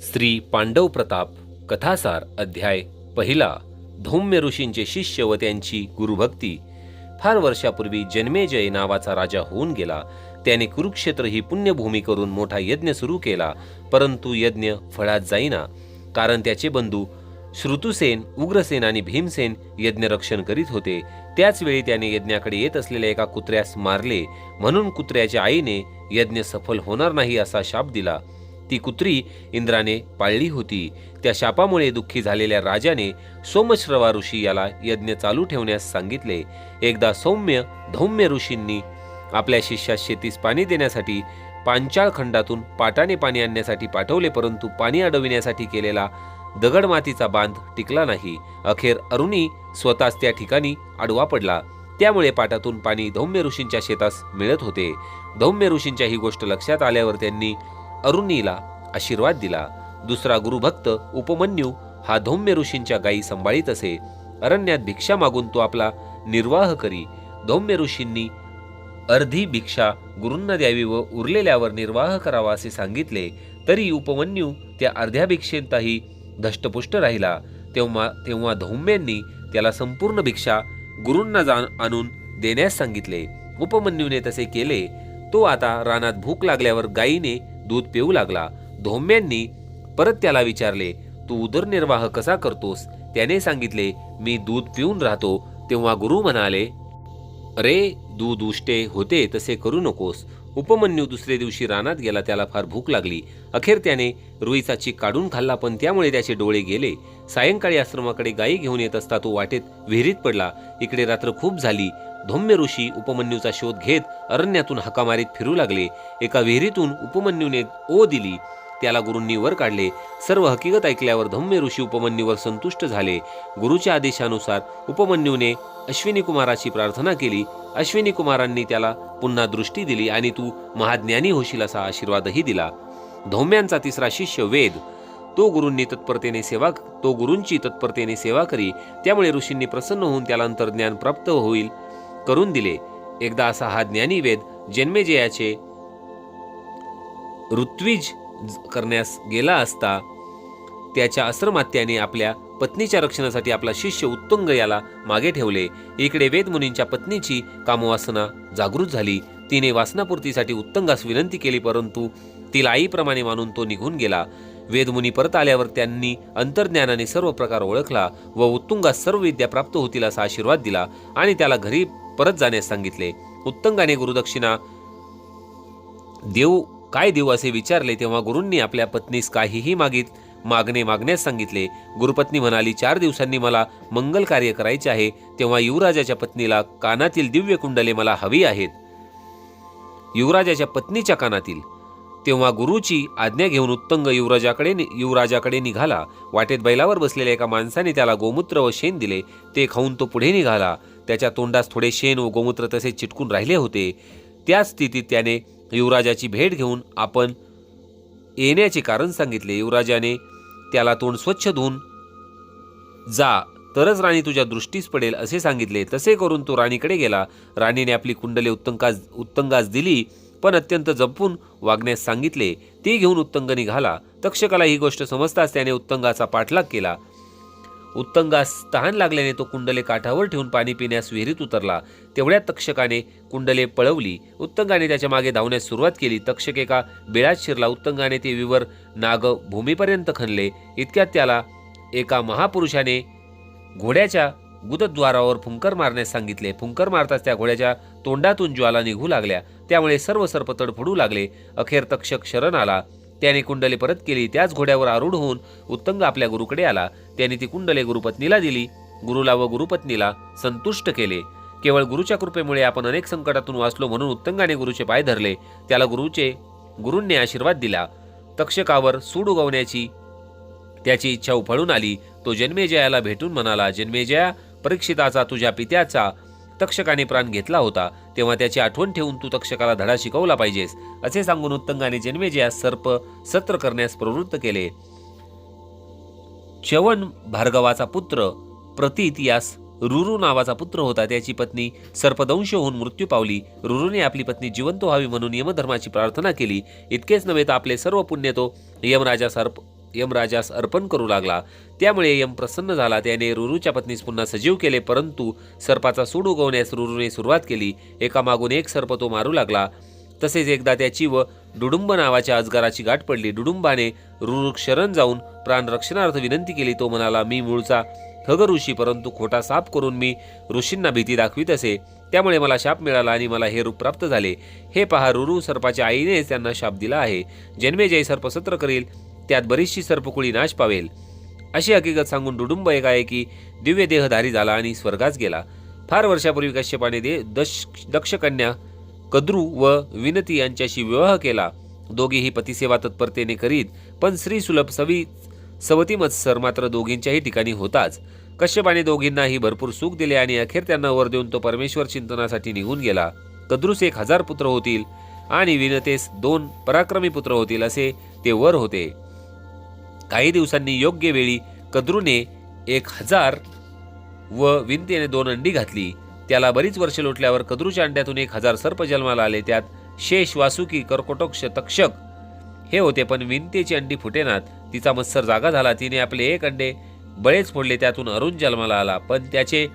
श्री पांडव प्रताप कथासार अध्याय पहिला धौम्य ऋषींचे शिष्य व त्यांची गुरुभक्ती. फार वर्षापूर्वी जन्मेजय नावाचा राजा होऊन गेला. त्याने कुरुक्षेत्र ही पुण्यभूमी करून मोठा यज्ञ सुरू केला परंतु यज्ञ फळात जाईना. कारण त्याचे बंधू श्रुतुसेन उग्रसेन आणि भीमसेन यज्ञरक्षण करीत होते. त्याच वेळी त्याने यज्ञाकडे येत असलेल्या एका कुत्र्यास मारले. म्हणून कुत्र्याच्या आईने यज्ञ सफल होणार नाही असा शाप दिला. ती कुत्री इंद्राने पाळली होती. त्या शापामुळे दुःखी झालेल्या राजाने सोमश्रवा ऋषी याला यज्ञ चालू ठेवण्यास सांगितले. एकदा सौम्य धौम्य ऋषींनी आपल्या शिष्यास शेतीस पाणी देण्यासाठी पांचाळ खंडातून पाटाने पाणी आणण्यासाठी पाठवले परंतु पाणी अडविण्यासाठी केलेला दगडमातीचा बांध टिकला नाही. अखेर अरुणी स्वतःच त्या ठिकाणी आडवा पडला. त्यामुळे पाटातून पाणी धौम्य ऋषींच्या शेतास मिळत होते. धौम्य ऋषींच्या ही गोष्ट लक्षात आल्यावर त्यांनी अरुणीला आशीर्वाद दिला. दुसरा गुरुभक्त उपमन्यू हा धौम्य ऋषींच्या गायी सांभाळीत असे. अरण्यात भिक्षा मागून तो आपला निर्वाह करी. धौम्य ऋषींनी अर्धी भिक्षा गुरूंना द्यावी व उरलेल्यावर निर्वाह करावा असे सांगितले. तरी उपमन्यू त्या अर्ध्या भिक्षेंतही धष्टपुष्ट राहिला. तेव्हा तेव्हा धौम्यांनी त्याला संपूर्ण भिक्षा गुरूंना जाण आणून देण्यास सांगितले. उपमन्यूने तसे केले. तो आता रानात भूक लागल्यावर गायीने दूध पिऊ लागला. धौम्यांनी परत त्याला विचारले तू उदरनिर्वाह कसा करतोस? त्याने सांगितले मी दूध पिऊन राहतो. तेव्हा गुरु म्हणाले अरे दूध उष्टे होते तसे करू नकोस. उपमन्यू दुसरे दिवशी रानात गेला त्याला फार भूक लागली. अखेर त्याने रुईचा चीक काढून खाल्ला पण त्यामुळे त्याचे डोळे गेले. सायंकाळी आश्रमाकडे गायी घेऊन येत असता तो वाटेत विहिरीत पडला. इकडे रात्र खूप झाली. धौम्य ऋषी उपमन्यूचा शोध घेत अरण्यातून हाका मारीत फिरू लागले. एका विहिरीतून उपमन्यूने ओ दिली. त्याला गुरूंनी वर काढले. सर्व हकीकत ऐकल्यावर धौम्य ऋषी उपमन्यूवर संतुष्ट झाले. गुरुच्या आदेशानुसार उपमन्यूने अश्विनी कुमाराची प्रार्थना केली. अश्विनी कुमारांनी त्याला पुन्हा दृष्टी दिली आणि तू महाज्ञानी होशील असा आशीर्वादही दिला. धौम्यांचा तिसरा शिष्य वेद. तो गुरूंनी तत्परतेने सेवा तो गुरूंची तत्परतेने सेवा करी. त्यामुळे ऋषींनी प्रसन्न होऊन त्याला अंतर्ज्ञान प्राप्त होईल करून दिले. एकदा असा हा ज्ञानी वेद जन्मेजयाचे ऋत्विज करण्यास गेला असता त्याच्या अश्रमात्याने आपल्या पत्नीच्या रक्षणासाठी आपला शिष्य उत्तुंग याला मागे ठेवले. इकडे वेदमुनींच्या पत्नीची कामवासना जागृत झाली. तिने वासनापूर्तीसाठी उत्तंगास विनंती केली परंतु तिला आईप्रमाणे मानून तो निघून गेला. वेदमुनी परत आल्यावर त्यांनी अंतर्ज्ञानाने सर्व प्रकार ओळखला व उत्तुंगास सर्व विद्या प्राप्त होतील असा आशीर्वाद दिला आणि त्याला घरी परत जाण्यास सांगितले. उत्तंगाने गुरुदक्षिणा देव काय देऊ असे विचारले तेव्हा गुरूंनी आपल्या पत्नीस काहीही मागित मागणे मागण्यास सांगितले. गुरुपत्नी म्हणाली चार दिवसांनी मला मंगल कार्य करायचे आहे. तेव्हा युवराजाच्या पत्नीला कानातील दिव्य कुंडले मला हवी आहेत. युवराजाच्या पत्नीच्या कानातील. तेव्हा गुरुची आज्ञा घेऊन उत्तंग युवराजाकडे युवराजाकडे निघाला. वाटेत बैलावर बसलेल्या एका माणसाने त्याला गोमूत्र व शेण दिले. ते खाऊन तो पुढे निघाला. त्याच्या तोंडास थोडे शेण व गोमूत्र तसे चिटकून राहिले होते. त्याच स्थितीत त्याने युवराजाची भेट घेऊन आपण येण्याचे कारण सांगितले. युवराजाने त्याला तोंड स्वच्छ धुवून जा तरच राणी तुझ्या दृष्टीस पडेल असे सांगितले. तसे करून तो राणीकडे गेला. राणीने आपली कुंडले उत्तंकास उत्तंगास दिली पण अत्यंत जपून वागण्यास सांगितले. ती घेऊन उत्तंग निघाला. तक्षकाला ही गोष्ट समजताच त्याने उत्तंगाचा पाठलाग केला. उत्तंगास तहान लागल्याने तो कुंडले काठावर ठेवून पाणी पिण्यास विहिरीत उतरला. तेवढ्या तक्षकाने कुंडले पळवली. उत्तंगाने त्याच्यामागे धावण्यास सुरुवात केली. तक्षक एका बिळात शिरला. उत्तंगाने ते विवर नाग भूमीपर्यंत खणले. इतक्यात त्याला एका महापुरुषाने घोड्याच्या गुदद्वारावर फुंकर मारण्यास सांगितले. फुंकर मारताच त्या घोड्याच्या तोंडातून ज्वाला निघू लागल्या. त्यामुळे सर्व सर्प तडफडू लागले. अखेर तक्षक शरण आला. त्याने कुंडले परत केली त्याच घोड्यावर आरूढ होऊन उत्तंग आपल्या गुरुकडे आला. त्याने ती कुंडले गुरुपत्नीला दिली. गुरुला व गुरुपत्नीला संतुष्ट केले. केवळ गुरुच्या कृपेमुळे आपण अनेक संकटातून वाचलो म्हणून उत्तंगाने गुरुचे पाय धरले. त्याला गुरुचे गुरूंनी आशीर्वाद दिला. तक्षकावर सूड उगवण्याची त्याची इच्छा उफळून आली. तो जन्मेजयाला भेटून म्हणाला जन्मेजया परीक्षिताचा तुझ्या पित्याचा तक्षकाने प्राण घेतला होता. तेव्हा त्याची आठवण ठेवून तू तक्षकाला धडा शिकवला पाहिजेस असे सांगून उत्तंगाने जन्मेजयास सर्प सत्र करण्यास प्रवृत्त केले. च्यवन भार्गवाचा पुत्र प्रतीत यास रुरु नावाचा पुत्र होता. त्याची पत्नी सर्पदंश होऊन मृत्यू पावली. रुरुने आपली पत्नी जिवंत व्हावी म्हणून यमधर्माची प्रार्थना केली. इतकेच नव्हे तर आपले सर्व पुण्य तो यमराजा सर्प यमराजास अर्पण करू लागला. त्यामुळे यम प्रसन्न झाला. त्याने रुरूच्या पत्नीस पुन्हा सजीव केले परंतु सर्पाचा सूड उगवण्यास रुरूने सुरुवात केली. एकामागून एक सर्प तो मारू लागला. तसेच एकदा त्याची व डुडुंब नावाच्या अजगाराची गाठ पडली. डुडुंबाने रुरू शरण जाऊन प्राणरक्षणार्थ विनंती केली. तो म्हणाला मी मूळचा खग ऋषी परंतु खोटा साप करून मी ऋषींना भीती दाखवीत असे. त्यामुळे मला शाप मिळाला आणि मला हे रूप प्राप्त झाले. हे पहा रुरू सर्पाच्या आईनेच त्यांना शाप दिला आहे. जन्मेजय सर्प सत्र करील. त्यात बरीचशी सर्पकुळी नाश पावेल. अशी हकीकत सांगून डुडुंब एकाएकी दिव्य देहधारी झाला आणि स्वर्गास गेला. फार वर्षापूर्वी कश्यपाने दे दश दक्षकन्या कद्रू व विनती यांच्याशी विवाह केला. दोघेही पतिसेवा तत्परतेने करीत पण स्त्री सुलभ सवी सवती मत्सर मात्र दोघींच्याही ठिकाणी होताच. कश्यपाने दोघींनाही भरपूर सुख दिले आणि अखेर त्यांना वर देऊन तो परमेश्वर चिंतनासाठी निघून गेला. कद्रूस एक हजार पुत्र होतील आणि विनतेस दोन पराक्रमी पुत्र होतील असे ते वर होते. काही दिवसांनी योग्य वेळी कद्रूने एक हजार व विंतेने दोन अंडी घातली. त्याला बरीच वर्षे लोटल्यावर कद्रूच्या अंड्यातून एक हजार सर्प जन्माला आले. त्यात शेष वासुकी कर्कोटोक्ष तक्षक हे होते पण विंतेची अंडी फुटेनात तिचा मत्सर जागा झाला. तिने आपले एक अंडे बळेच फोडले. त्यातून अरुण जन्माला आला. पण त्याचे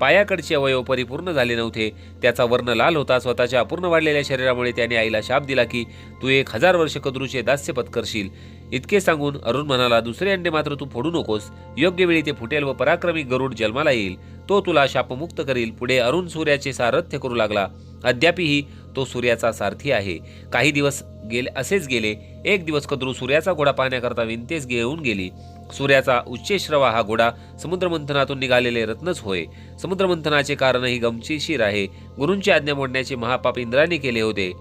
पायाकडचे अवयव परिपूर्ण झाले नव्हते. त्याचा वर्ण लाल होता. स्वतःच्या अपूर्ण वाढलेल्या शरीरामुळे त्याने आईला शाप दिला की तू एक हजार वर्ष कद्रूचे दास्य पत्करशील इतके सांगून अरुण म्हणाला दुसरे अंडे मात्र तू फोडू नकोस. योग्य वेळी ते फुटेल व पराक्रमी गरुड जन्माला येईल. तो तुला शापमुक्त करील. पुढे अरुण सूर्याचे सारथ्य करू लागला. अद्यापही तो सूर्याचा सारथी आहे. काही दिवस गेले असेच गेले. एक दिवस कद्रू सूर्याचा घोडा पाहण्याकरता विंतेस घेऊन गेली. सूर्याचा उच्चेश्रवा हा घोडा समुद्रमंथनातून निघालेले रत्नच होय. समुद्रमंथनाचे कारणही गमतीशीर आहे. गुरूंची आज्ञा मोडण्याचे महापाप इंद्राने केले होते.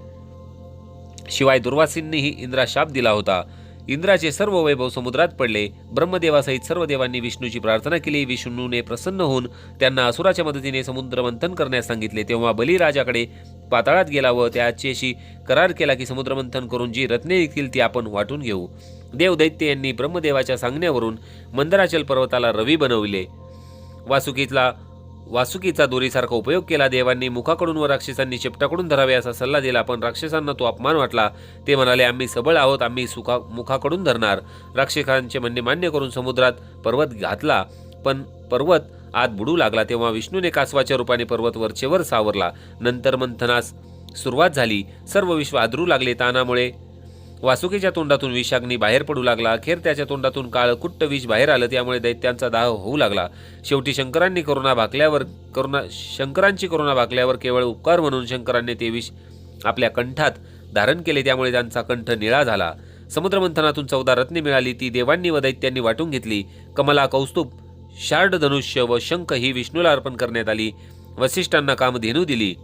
शिवाय दुर्वासींनीही इंद्रा शाप दिला होता. इंद्राचे सर्व वैभव समुद्रात पडले. ब्रह्मदेवासहित सर्व देवांनी विष्णूची प्रार्थना केली. विष्णूने प्रसन्न होऊन त्यांना असुराच्या मदतीने समुद्र मंथन करण्यास सांगितले. तेव्हा बलिराजाकडे पाताळात गेला व त्याच्याशी करार केला की समुद्रमंथन करून जी रत्ने येतील ती आपण वाटून घेऊ. देवदैत्य यांनी ब्रह्मदेवाच्या सांगण्यावरून मंदराचल पर्वताला रवी बनविले. वासुकीतला वासुकीचा दोरीसारखा उपयोग केला. देवांनी मुखाकडून व राक्षसांनी शेपटाकडून धरावे असा सल्ला दिला पण राक्षसांना तो अपमान वाटला. ते म्हणाले आम्ही सबळ आहोत आम्ही सुखा मुखाकडून धरणार. राक्षसांचे म्हणणे मान्य करून समुद्रात पर्वत घातला पण पर्वत आत बुडू लागला. तेव्हा विष्णूने कासवाच्या रूपाने पर्वत वरचेवर सावरला. नंतर मंथनास सुरुवात झाली. सर्व विश्व आदरू लागले. तानामुळे वासुकीच्या तोंडातून विषाग्नी बाहेर पडू लागला. अखेर त्याच्या तोंडातून काळ कुट्ट विष बाहेर आलं. त्यामुळे दैत्यांचा दाह होऊ लागला. शेवटी शंकरांनी करोना भाकल्यावर करुणा शंकरांची करोना भाकल्यावर केवळ उपकार म्हणून शंकरांनी ते विष आपल्या कंठात धारण केले. त्यामुळे त्यांचा कंठ निळा झाला. समुद्रमंथनातून चौदा रत्ने मिळाली. ती देवांनी व दैत्यांनी वाटून घेतली. कमला कौस्तुभ शार्ड धनुष्य व शंख ही विष्णूला अर्पण करण्यात आली. वसिष्ठांना कामधेनू दिली.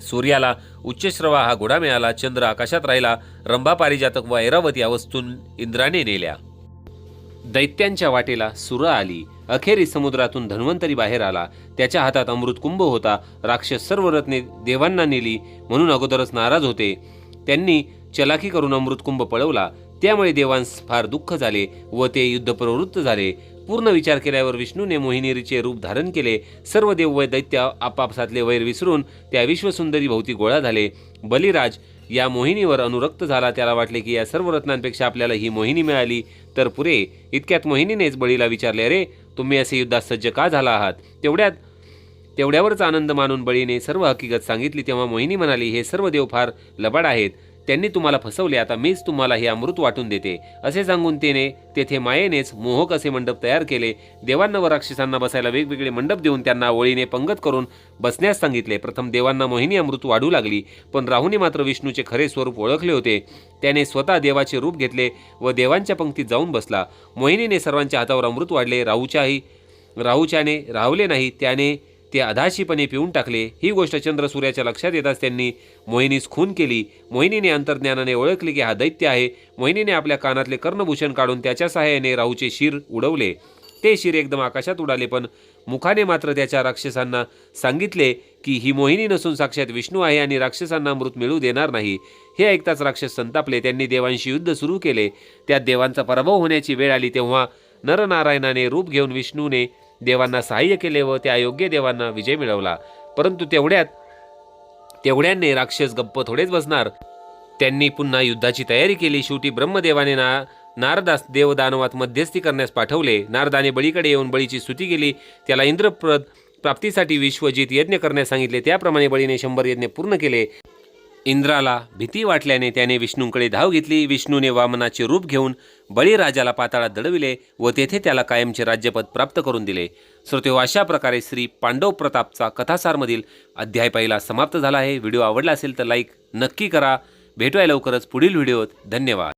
सूर्याला उच्चश्रवा हा घोडा मिळाला चंद्र आकाशात राहिला रंभा पारिजातक व ऐरावत या वस्तून इंद्राने नेल्या. दैत्यांच्या वाटेला सुरा आली अखेरी समुद्रातून धन्वंतरी बाहेर आला त्याच्या हातात अमृत कुंभ होता राक्षस सर्व रत्ने देवांना नेली म्हणून अगोदरच नाराज होते. त्यांनी चलाखी करून अमृतकुंभ पळवला त्यामुळे देवांस फार दुःख झाले व ते युद्ध प्रवृत्त झाले. पूर्ण विचार केल्यावर विष्णूने मोहिनीरीचे रूप धारण केले. सर्व देव व दैत्य आपापसातले वैर विसरून त्या विश्वसुंदरी भोवती गोळा झाले. बलिराज या मोहिनीवर अनुरक्त झाला. त्याला वाटले की या सर्व रत्नांपेक्षा आपल्याला ही मोहिनी मिळाली. तर पुरे इतक्यात मोहिनीनेच बळीला विचारले अरे तुम्ही असे युद्धात सज्ज का झाला आहात? तेवढ्यात तेवढ्यावरच आनंद मानून बळीने सर्व हकीकत सांगितली. तेव्हा मोहिनी म्हणाली हे सर्व देव फार लबाड आहेत. त्यांनी तुम्हाला फसवले आता मीच तुम्हाला हे अमृत वाटून देते. असे सांगून तिने तेथे मायेनेच मोहक असे मंडप तयार केले. देवांना व राक्षसांना बसायला वेगवेगळे मंडप देऊन त्यांना ओळीने पंगत करून बसण्यास सांगितले. प्रथम देवांना मोहिनी अमृत वाढू लागली पण राहूने मात्र विष्णूचे खरे स्वरूप ओळखले होते. त्याने स्वतः देवाचे रूप घेतले व देवांच्या पंक्तीत जाऊन बसला. मोहिनीने सर्वांच्या हातावर अमृत वाढले. राहूच्याही राहूच्याने राहवले नाही त्याने ते अधाशीपणे पिऊन टाकले. ही गोष्ट चंद्र सूर्याच्या लक्षात येताच त्यांनी मोहिनीस खून केली. मोहिनीने अंतर्ज्ञानाने ओळखले की हा दैत्य आहे. मोहिनीने आपल्या कानातले कर्णभूषण काढून त्याच्या सहाय्याने राहूचे शिर उडवले. ते शिर एकदम आकाशात उडाले पण मुखाने मात्र त्याच्या राक्षसांना सांगितले की ही मोहिनी नसून साक्षात विष्णू आहे आणि राक्षसांना मृत मिळू देणार नाही. हे ऐकताच राक्षस संतापले. त्यांनी देवांशी युद्ध सुरू केले. त्यात देवांचा पराभव होण्याची वेळ आली तेव्हा नरनारायणाने रूप घेऊन विष्णूने देवांना सहाय्य केले व त्या अयोग्य देवांना विजय मिळवला. परंतु तेवढ्यात तेवढ्याने राक्षस गप्प थोडेच बसणार. त्यांनी पुन्हा युद्धाची तयारी केली. शेवटी ब्रह्मदेवाने ना नारदास देवदानवात मध्यस्थी करण्यास पाठवले. नारदाने बळीकडे येऊन बळीची स्तुती केली. त्याला इंद्रप्रद प्राप्तीसाठी विश्वजित यज्ञ करण्यास सांगितले. त्याप्रमाणे बळीने शंभर यज्ञ पूर्ण केले. इंद्राला भीती वाटल्याने त्याने विष्णूंकडे धाव घेतली. विष्णूने वामनाचे रूप घेऊन बळीराजाला पाताळात दडविले व तेथे त्याला कायमचे राज्यपद प्राप्त करून दिले. श्रोते अशा प्रकारे श्री पांडव प्रतापचा कथासारमधील अध्याय पहिला समाप्त झाला आहे. व्हिडिओ आवडला असेल तर लाईक नक्की करा. भेटूया लवकरच पुढील व्हिडिओत. धन्यवाद.